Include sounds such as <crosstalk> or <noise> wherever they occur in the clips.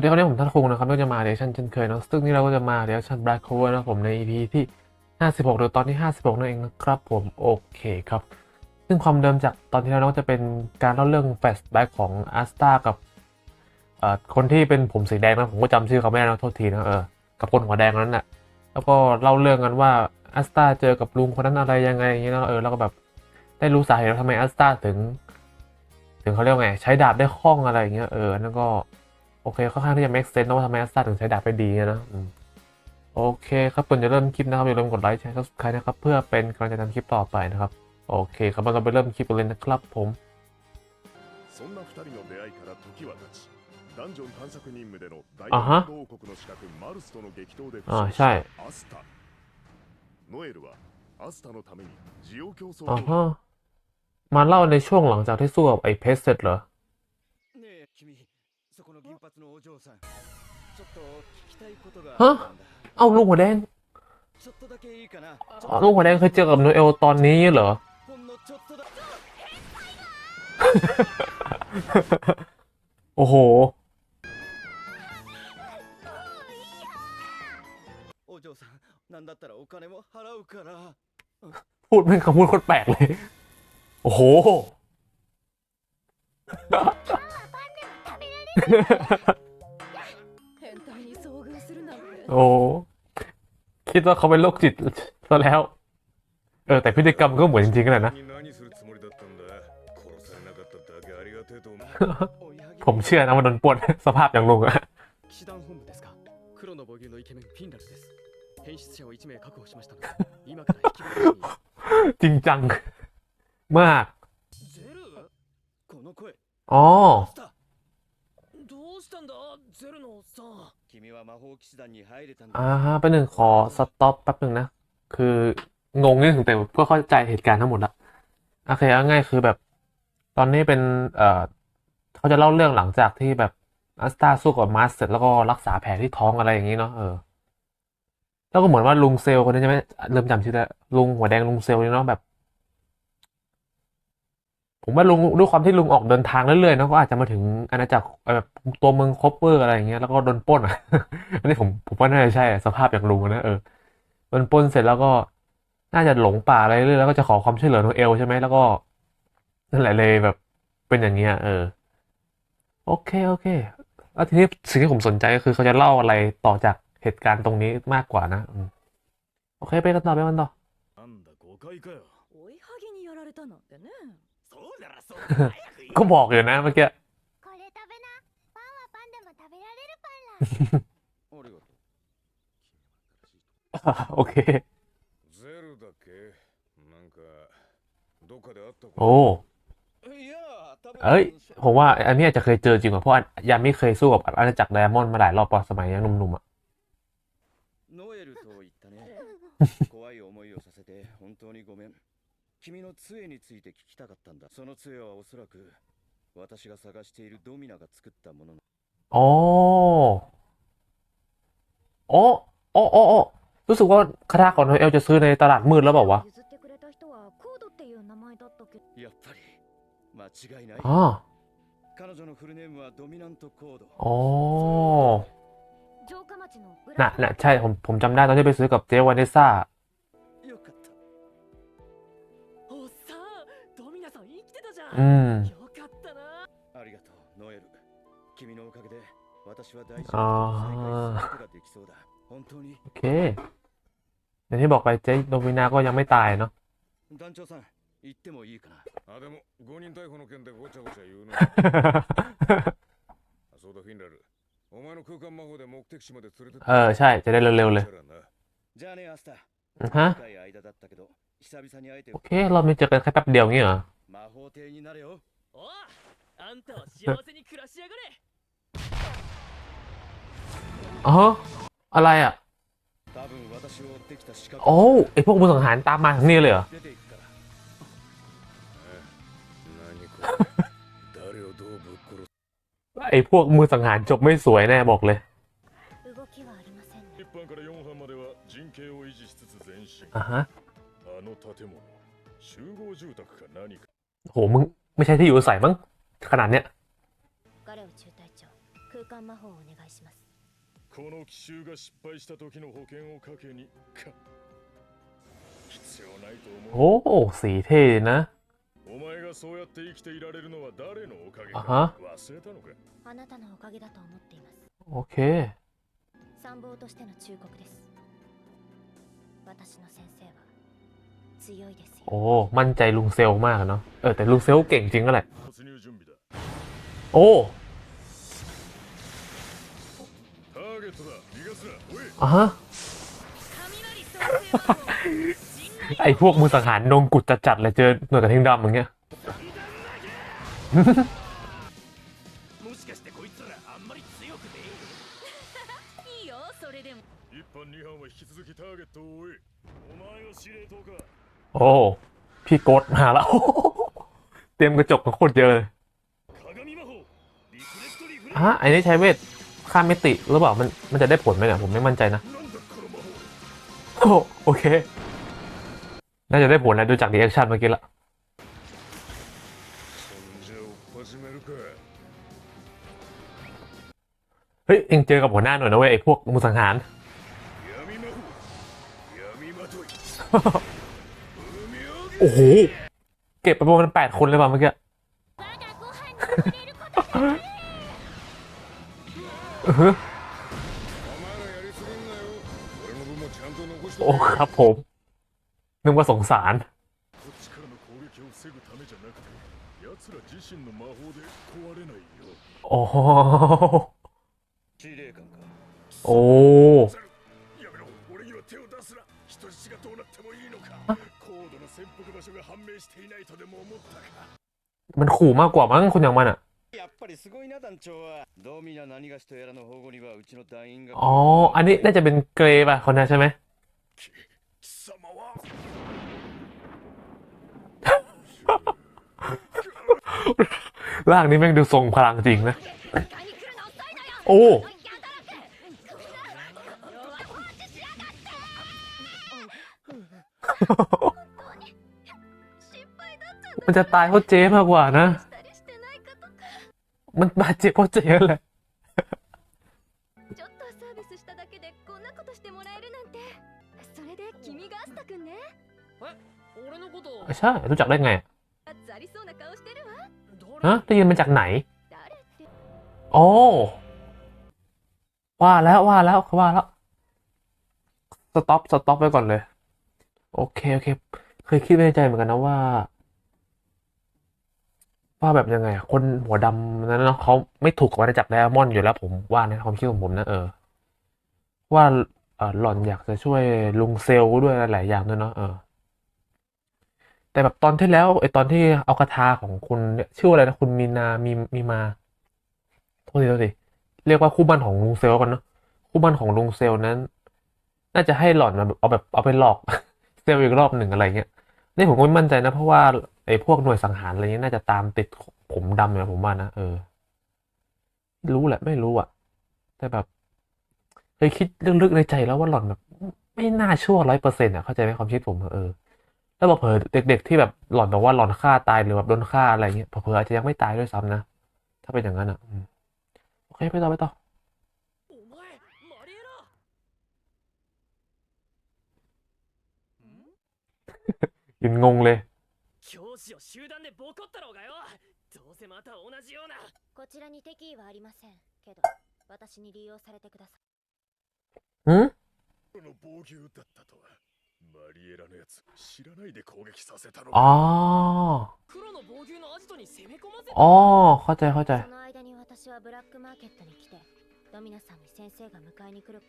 วัสดีครับวันนี้ผมท่านคงนะครับก็จะมาเรียชันเช่นเคยเนอะซึ่งนี่เราก็จะมาเรียชัน Black Clover นะผมใน EP ที่ 56หรือตอนที่ 56 นั่นเองนะครับผมโอเคครับ ซึ่งความเดิมจากตอนที่แล้วเนอะจะเป็นการเล่าเรื่องแฟลชแบ็กของอาสตากับคนที่เป็นผมสีแดงนะผมก็จำชื่อเขาไม่ได้นะโทษทีนะเออกับคนหัวแดงนั้นแน่ะแล้วก็เล่าเรื่องกันว่าอาสตาเจอกับลุงคนนั้นอะไรยังไงอย่างเงี้ยเออแล้วก็แบบได้รู้สาเหตุว่าทำไมอาสตาถึง ถึงเขาเรียกไงใช้ดาบได้คล่องอะไรอย่างเงี้ยเออนั่นก็ โอเคค่อนข้างที่จะ make sense นะว่าทำไมอัสตาถึงใช้ดาบไปดีนะอืมโอเคครับก่อนจะเริ่มคลิปนะครับอย่าลืมกดไลค์แชร์ subscribe นะครับ เพื่อเป็นกำลังใจทำคลิปต่อไปนะครับ โอเคครับเราไปเริ่มคลิปกันเลยนะครับผม そんな二人の出会いから時は経ちダンジョン探索任務での大あは王国の刺客マルスとの激闘であ負傷しใช่ たアスタノエルはアスタのためにジオ競争 อ๋อ を ฮะมาเล่าในช่วงหลังจากที่สู้กับไอ้เพสเสร็จเหรอ ねえ君 そこの銀髪のお嬢さんちょっと聞きたいことがはあったんだ เอ้าลุงหัวแดง ちょっとだけいいかな อ๋อลุงหัวแดงเคยเจอกับโนเอลตอนนี้เหรอ ほんのちょっとだ โอ้โห お嬢さんなんだったらお金も払うから พูดเป็นคำพูดโคตรแปลกเลย โอ้โห โอ้คิดว่าเขาเป็นโรคจิตซะแล้ว เออ แต่พฤติกรรมก็เหมือนจริงๆกันนะ ผมเชื่อนะมันโดนปวดสภาพอย่างลงอะจริงจัง มาก อ๋อ อ่าฮะแป๊บหนึ่งขอสต็อปแป๊บหนึ่งนะ คืองงนิดนึงแต่ก็เข้าใจเหตุการณ์ทั้งหมดละโอเคเอาง่ายคือแบบ ตอนนี้เป็นเอ่อเขาจะเล่าเรื่องหลังจากที่แบบอัสตาสู้กับมาสเสร็จแล้วก็รักษาแผลที่ท้องอะไรอย่างนี้เนาะเออแล้วก็เหมือนว่าลุงเซลคนนี้ใช่ไหมเริ่มจำชื่อได้ลุงหัวแดงลุงเซลนี่เนาะแบบ ผมว่าลุงด้วยความที่ลุงออกเดินทางเรื่อยๆเนาะก็อาจจะมาถึงอาณาจักรแบบตัวเมืองคอปเปอร์อะไรอย่างเงี้ยแล้วก็โดนปล้นอะอันนี้ผมผมว่าน่าจะใช่อะสภาพอย่างลุงอะนะเออโดนปล้นเสร็จแล้วก็น่าจะหลงป่าอะไรเรื่อยๆแล้วก็จะขอความช่วยเหลือโนเอลใช่ไหมแล้วก็นั่นแหละเลยแบบเป็นอย่างเงี้ยเออ โอเคโอเคแล้วทีนี้สิ่งที่ผมสนใจก็คือเขาจะเล่าอะไรต่อจากเหตุการณ์ตรงนี้มากกว่านะอืมโอเคไปกันต่อไปกันต่อ ก็บอกอยู่นะเมื่อกี้โอเคโอ้เอ้ย ผมว่าอันนี้อจะเคยเจอจริงกว่าเพราะยังไม่เคยสู้กับอาณาจักรไดมอนด์มาหลายรอบตอนสมัยยังหนุ่มๆอะ 君の杖について聞きたかったんだ。その杖はおそらく私が探しているドミナが作ったものなあー。おおおお루스가그라건을주는따라무를봐봐아오나나잘봄잠나던데베스가대원의사 きてたじゃ อืม よかったなありがとうノエル君のおかげで私は大丈夫あー再会することができそうだ本当に โอเคอย่างที่บอกไปเจโดมินาก็ยังไม่ตายเนาะ 団長さん言ってもいいかなあでも誤認逮捕の件でごちゃごちゃ言うのあそうだフィンラルお前の空間魔法で目的地まで連れてって เออใช่ จะได้เร็วๆเลย じゃあなじゃあねアスタ อือฮะ 長い間だったけど久々に会えて โอเค เราไม่เจอกันแค่แป๊บเดียวงี้เหรอ 魔法帝になれよおうあんたは幸せに暮らしやがれ อ๋ออะไรอ่ะ 多分私を追ってきた仕掛 โอ้ไอพวกมือสังหารตามมาทางนี้เลยเหรอ 出ていくから何これ誰をどうぶっ殺す ไอพวกมือสังหารจบไม่สวยแน่บอกเลย 動きはありませんね1班から4班までは陣形を維持しつつ前進 อ่ะฮะ あの建物集合住宅か何か โหมึงไม่ใช่ที่อยู่อาศัยมั้งขนาดเนี้ย ガレオ中隊長空 換魔法をお願いしますこの奇襲が失敗した時の保険をかけにか必要ないと思う โอ้สีเท่นะ お前がそうやって生きていられるのは誰のおかげあかは忘れたのかあなたのおかげだと思っています โอเค 参謀としての忠告です私の先生は強いですよ โอ้ มั่นใจลุงเซลมากอะเนาะ เออ แต่ลุงเซลเก่งจริงก็แหละ 突入準備だ โอ้ ターゲットだ逃がすなおい อะฮะ 雷創生魔法 ไอพวกมือสังหารนงกุดจัดๆเลยเจอหน่วยกระทิงดำอย่างเงี้ย もしかしてこいつらあんまり強くねいいよそれでも一班二班は引き続きターゲットを追えお前が司令塔か โอ้ พี่โกดมาแล้ว เตรียมกระจกมาโคตเยอเลยฮะไอ้นี่ใช้เวทข้ามมิติหรือเปล่ามันมันจะได้ผลไหมเนี่ยผมไม่มั่นใจนะโอโอเค น่าจะได้ผลนะดูจากดีแอคชั่นเมื่อกี้ละเฮ้ยเอ็งเจอกับหัวหน้าหน่อยนะเว้ยไอ้พวกมุสังหาร โอ้โห เก็บไปประมาณแปดคนเลยป่ะเมื่อกี้ โอ้ครับผม นึกว่าสงสารโอ้โอ้ やめろ俺には手を出すな人質がどうなってもいいのか高度の潜伏場所が判明していないとでも思ったか มันขู่มากกว่ามั้งคนอย่างมันอ่ะ やっぱりすごいな団長はどうみな何がしとやらの保護にはうちの団員が อ๋อ อันนี้น่าจะเป็นเกรย์ป่ะ คนนั้นใช่ไหม 貴様は ร่างนี้แม่งดูทรงพลังจริงนะ 迎えに来るの遅いのよ โอ้ やだら心配だった มันจะตายเพราะเจ๊มากกว่านะ มันบาดเจ็บเพราะเจ๊แหละใช่รู้จักได้ไงฮะได้ยินมาจากไหน โอ้ว่าแล้วว่าแล้วเขาว่าแล้วสต็อปสต็อปไว้ก่อนเลย โอเค โอเค เคยคิดในใจเหมือนกันนะว่า ว่าแบบยังไง คนหัวดำนั้นเนาะเขาไม่ถูกกับอาณาจักรไดอาร์มอนด์อยู่แล้วผมว่าในความคิดของผมนะเออ ว่าเออหล่อนอยากจะช่วยลุงเซลด้วยหลายอย่างด้วยเนาะเออ แต่แบบตอนที่แล้วไอตอนที่เอาคาถาของคุณเนี่ยชื่ออะไรนะคุณมีนามีมีมาโทษทีโทษทีเรียกว่าคู่บ้านของลุงเซลกันเนาะคู่บ้านของลุงเซลนั้น น่าจะให้หล่อนมาแบบเอาแบบเอาไปหลอกเซลอีกรอบหนึ่งอะไรเงี้ยนี่ผมก็ไม่มั่นใจนะ เพราะว่า ไอ้พวกหน่วยสังหารอะไรนี้น่าจะตามติดผมดำเนี่ยผมว่านะเออ รู้แหละไม่รู้อะแต่แบบเคยคิดลึกๆในใจแล้วว่าหล่อนแบบ ไม่น่าชั่วร้อยเปอร์เซ็นต์อะเข้าใจไหมความคิดผมเออแล้วบอกเผอเด็ก ๆ ที่แบบหล่อนบอกว่าหล่อนฆ่าตายหรือแบบโดนฆ่าอะไรเงี้ยเผออาจจะยังไม่ตายด้วยซ้ำนะถ้าเป็นอย่างนั้นอะโอเคไปต่อไปต่อยืนงงเลย 教師を集団でボコったろうがよ。どうせまた同じような。こちらに敵意はありませんけど私に利用されてください。ん？この防御だったとは。マリエラのやつ知らないで攻撃させたのああ黒の防御のアジトに攻め込ませああはいはいい。その間に私はブラックマーケットに来てドミナさんに先生が迎えに来る。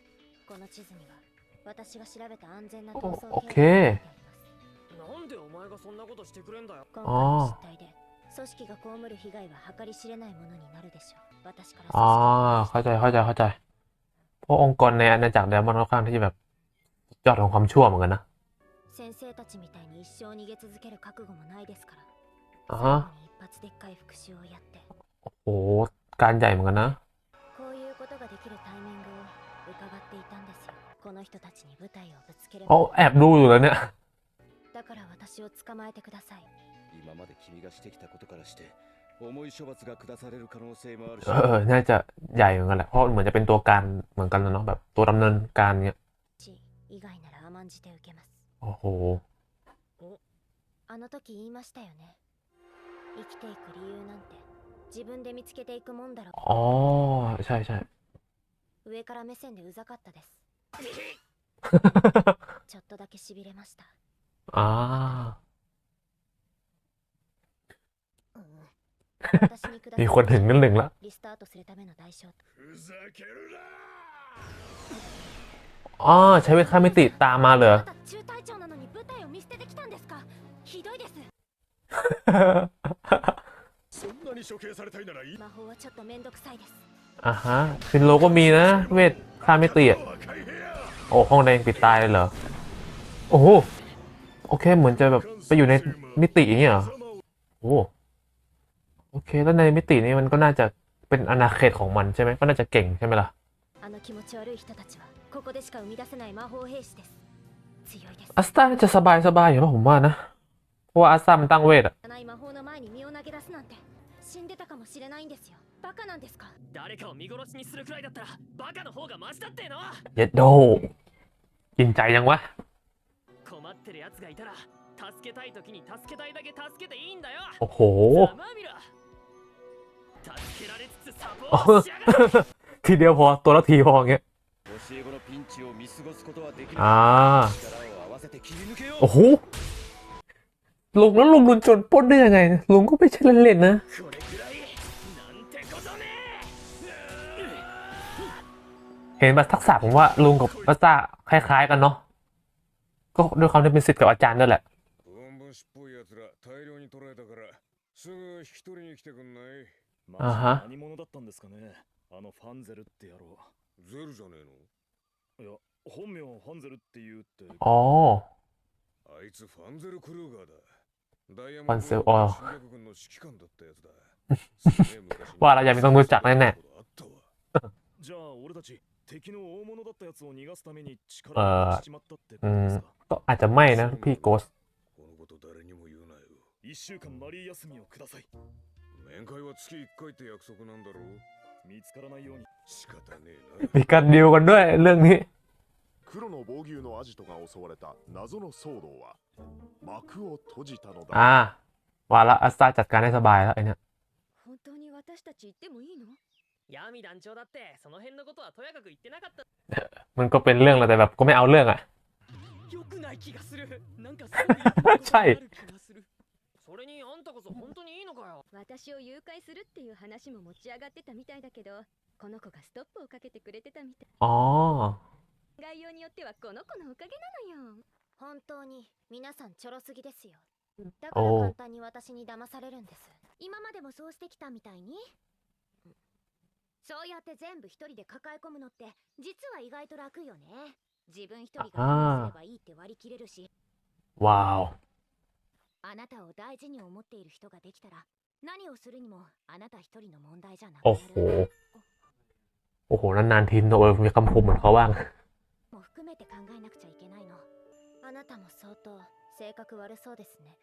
この地図には私が調べた安全な逃走経路ー。なんでお前がそんなことしてくれんだよ今回の失態で組織が被る被害は計り知れないものになるでしょう私から อ๋อ เข้าใจเข้าใจเข้าใจเพราะองค์กรในอาณาจักรไดมอนด์ค่อนข้างที่จะแบบยอดของความชั่วเหมือนกันนะ 先生たちみたいに一生逃げ続ける覚悟もないですから อ่า 最 ฮะ 後に一発でっかい復讐をやって โอ้โหการใหญ่เหมือนกันนะ こういうことができるタイミングを伺っていたんですよこの人たちに舞台をぶつけれ อ๋อ ば แอบดูอยู่แล้วเนี่ย だから 私を捕まえてください今まで君がしてきたことからして 重い処罰が下される可能性もあるし เออ <laughs> น่าจะใหญ่เหมือนกันแหละ เพราะเหมือนจะเป็นตัวการเหมือนกันแล้วเนาะแบบตัวดำเนินการเงี้ย し以外なら甘んじて受けます โอ้โห あの時言いましたよね生きていく理由なんて自分で見つけていくもんだろ อ๋อ ใช่ใช่ 上から目線でうざかったです<laughs> ちょっとだけしびれました อ่า มีคนถึงนั่นหนึ่งละอ๋อใช้เวทข้ามิติตามมาเหรออะฮะซินโลก็มีนะ เวทข้ามิติอะโอ้ห้องแดงปิดตายเลยเหรอ โอ้ โอเค เหมือนจะแบบไปอยู่ในมิติอย่างเงี้ยเหรอ โอ้ โอเค แล้วในมิตินี้มันก็น่าจะเป็นอาณาเขตของมันใช่ไหม ก็น่าจะเก่งใช่ไหมล่ะ あの気持ち悪い人たちはここでしか生み出せない魔法兵士です強いです อัสตาน่าจะสบายสบายอยู่แล้วผมว่านะ เพราะว่าอัสตามันตั้งเวทอะ ない魔法の前に身を投げ出すなんて死んでたかもしれないんですよバカなんですか誰かを見殺しにするくらいだったらバカの方がマシだっての เย็ดโด กินใจยังวะ 困ってる奴がいたら助けたい時に助けたいだけ助けていいんだよ โอ้โห ざまあみろ助けられつつサポートしやがる ทีเดียวพอ ตัวละทีพออย่างเงี้ย 教え子のピンチを見過ごすことはできない อ่า 力を合わせて切り抜けよう โอ้โห ลุงแล้วลุงลุนจนปล้นได้ยังไง ลุงก็ไม่ใช่เล่นๆนะ これくらいなんてことね เห็นแบบทักษะผมว่าลุงกับอัสตาคล้ายๆกันเนาะ ก็ด้วยความที่เป็นศิษย์กับอาจารย์ด้วยแหละ ブンブンしっぽいやつら大量に捕らえたからすぐ引き取りに来てくんないあは何者だったんですかねあのファンゼルって野郎ゼルじゃねえいや本名ファンゼルって言うって อ๋อ のあいつファンゼル・クルーガーだダイヤファンゼルモンドあ侵略軍の指揮官だったやつだすげえ昔にว่าเรายังไม่ต้องรู้จักแน่ๆ あったわじゃあ俺たち 敵の大物だったやつを逃がすために力あーを貸しちまったってことですか ก็อาจจะไม่นะพี่โกส このこと誰にも言うなよ一週間マリー休みをください面会は月1回って約束なんだろう見つからないように仕方ねえな มีการดีลกันด้วยเรื่องนี้ 黒の防牛のアジトが襲われた謎の騒動は幕を閉じたのだ อ่า ว่าละอัสตาจัดการได้สบายแล้วไอเนี่ย 本当に私たち行ってもいいの 闇団長だってその辺のことはとやかく言ってなかった <laughs> มันก็เป็นเรื่องแหละแต่แบบก็ไม่เอาเรื่องอะ よくない気がするなんかすぐ言う<laughs> ことがใช่ ある気がするそれにあんたこそ本当にいいのかよ私を誘拐するっていう話も持ち上がってたみたいだけどこの子がストップをかけてくれてたみたい อ๋อ 概要によってはこの子のおかげなのよ本当に皆さんちょろすぎですよだからおう簡単に私に騙されるんです今までもそうしてきたみたいにうん そうやって全部一人で抱え込むのって実は意外と楽よね自分一人が何をすればいいって割り切れるし ว้าว あなたを大事に思っている人ができたら何をするにもあなた一人の問題じゃなく โอ้ な โห る โอ้โห นานๆทีโนเอลมีคำคมเหมือนเขาบ้าง も含めて考えなくちゃいけないのあなたも相当性格悪そうですね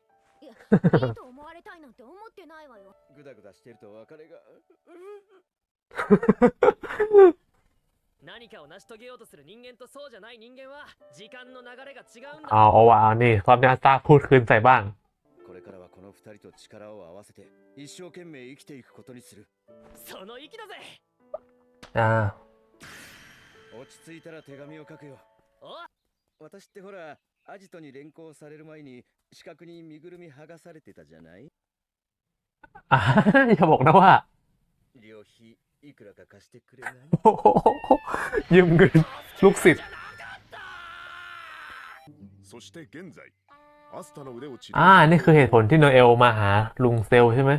いやい<laughs> いと思われたいなんて思ってないわよグダグダしてると別れが 何かを成し遂げようとする人間とそうじゃない人間は時間の流れが違うんだ เอาเอาว่าเอานี่รอบนี้อัสตาพูดคืนใส่บ้าง これからはこの二人と力を合わせて一生懸命生きていくことにするその息だぜ อ่า 落ち着いたら手紙を書くよお私ってほらアジトに連行される前に視覚に身ぐるみ剥がされてたじゃない อ่า อย่าบอกนะว่า 旅費 いくらか貸してくれない โอ้โหยืมเงินลูกศิษย์ そして現在アスタの腕を治療 อ่า นี่คือเหตุผลที่โนเอลมาหาลุงเซลใช่ไหม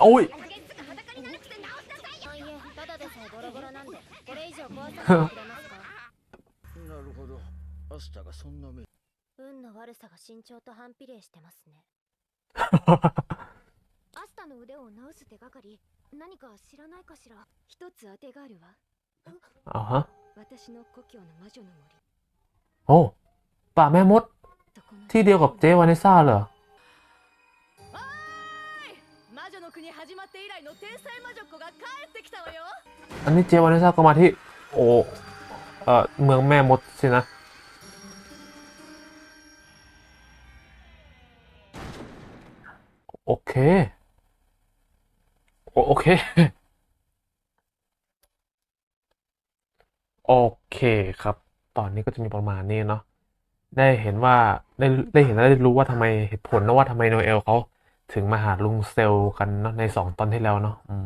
โอ้ย あいえただでさえボロボロなんでこれ以上壊さないでくれますかなるほどアスタがそんな目運の悪さが身長と反比例してますねアスタの腕を治す手がかり 何か知らないかしら一つ当てがあるわ อ๋อฮะ 私の故郷の魔女の森 โอ้ป่าแม่มด そこの ที่เดียวกับเจวานิซ่าเหรอ 何 って以来の天才魔女っ子が帰ってきたわよ อันนี้เจวานิซ่าก็มาที่ โอเอ่อเมืองแม่มดสินะ โอเค โอเค โอเคครับ ตอนนี้ก็จะมีประมาณนี้เนาะ ได้เห็นว่าได้ได้เห็นและได้รู้ว่าทำไมเหตุผลนะว่าทำไมโนเอลเขาถึงมาหาลุงเซลกันเนาะในสองตอนที่แล้วเนาะอืม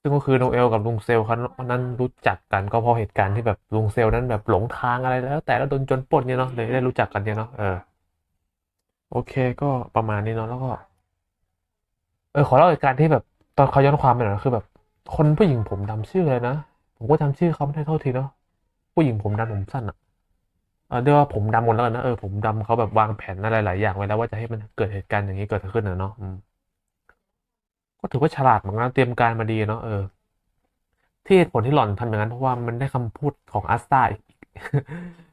ซึ่งก็คือโนเอลกับลุงเซลเขานั้นรู้จักกันก็เพราะเหตุการณ์ที่แบบลุงเซลนั้นแบบหลงทางอะไรแล้ว แต่แล้วโดนจนปล้นเนี่ยเนาะเลยได้รู้จักกันเนี่ยเนาะเออโอเค ก็ประมาณนี้เนาะแล้วก็ เออขอเล่าเหตุการณ์ที่แบบ ตอนเขาย้อนความไปหน่อยคือแบบ คนผู้หญิงผมดำชื่ออะไรนะ ผมก็จำชื่อเขาไม่ได้เท่าทีเนาะผู้หญิงผมดำผมสั้นอะเออเรียกว่าผมดำหมดแล้วกันนะเออผมดำเขาแบบวางแผนอะไรหลายอย่างไว้แล้วว่าจะให้มันเกิดเหตุการณ์อย่างนี้เกิดขึ้นนะเนาะก็ถือว่าฉลาดเหมือนกันเตรียมการมาดีเนาะเออ ที่เหตุผลที่หล่อนทำอย่างนั้นเพราะว่ามันได้คำพูดของอัสตาอีก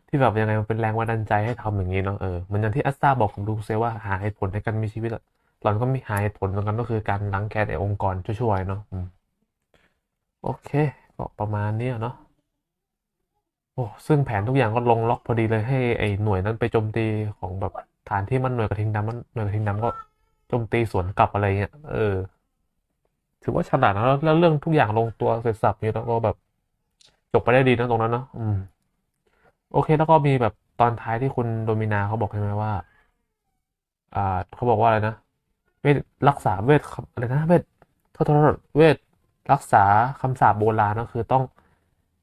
ที่แบบยังไงมันเป็นแรงบันดาลใจให้ทำอย่างนี้เนาะเออเหมือนอย่างที่อัสตาบอกกับลุงเซลว่าหาเหตุผลในการมีชีวิตอะ หล่อนก็มีหาเหตุผลเหมือนกันก็คือการล้างแค้นไอ้องค์กรช่วๆเนาะโอเค ก็ประมาณนี้เนาะโอ้ซึ่งแผนทุกอย่างก็ลงล็อกพอดีเลยให้ไอ้หน่วยนั้นไปโจมตีของแบบฐานที่มันหน่วยกระทิงดำมันหน่วยกระทิงดำก็โจมตีสวนกลับอะไรเงี้ยเออ ถือว่าฉลาดนะแล้วแล้วเรื่องทุกอย่างลงตัวเสร็จสับนี้แล้วก็แบบจบไปได้ดีนะตรงนั้นเนาะอืม โอเค แล้วก็มีแบบตอนท้ายที่คุณโดมินาเขาบอกใช่ไหมว่า อ่าเขาบอกว่าอะไรนะ เวทรักษาเวทอะไรนะเวทโทษโทษโทษเวทรักษาคำสาปโบราณก็คือต้อง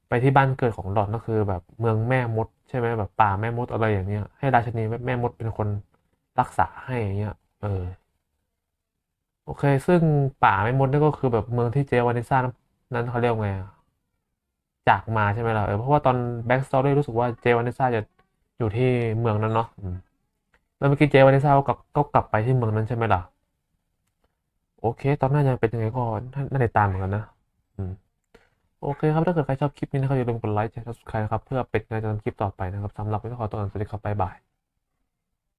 ไปที่บ้านเกิดของหลอนก็คือ แบบเมืองแม่มด ใช่ไหมแบบป่าแม่มดอะไรอย่างเงี้ยให้ราชนีแม่มดเป็นคนรักษาให้อย่างเงี้ยเออโอเค ซึ่งป่าแม่มดนี่ก็คือแบบเมืองที่เจวานิซ่านั้นเขาเรียกว่าไงจากมาใช่ไหมล่ะเออเพราะว่าตอนแบ็กสตอรี่รู้สึกว่าเจวานิซ่าจะอยู่ที่เมืองนั้นเนาะแล้วเมื่อกี้เจวานิซ่าก็กลับไปที่เมืองนั้นใช่ไหมล่ะ โอเค ตอนหน้าจะเป็นยังไงก็น่าติดตามเหมือนกันนะอืมโอเคครับ ถ้าเกิดใครชอบคลิปนี้นะครับอย่าลืมกดไลค์แชร์ subscribe นะครับ เพื่อเป็นกำลังใจทำคลิปต่อไปนะครับสำหรับวันนี้ขอตัวลาไปก่อนสวัสดีครับบ๊ายบาย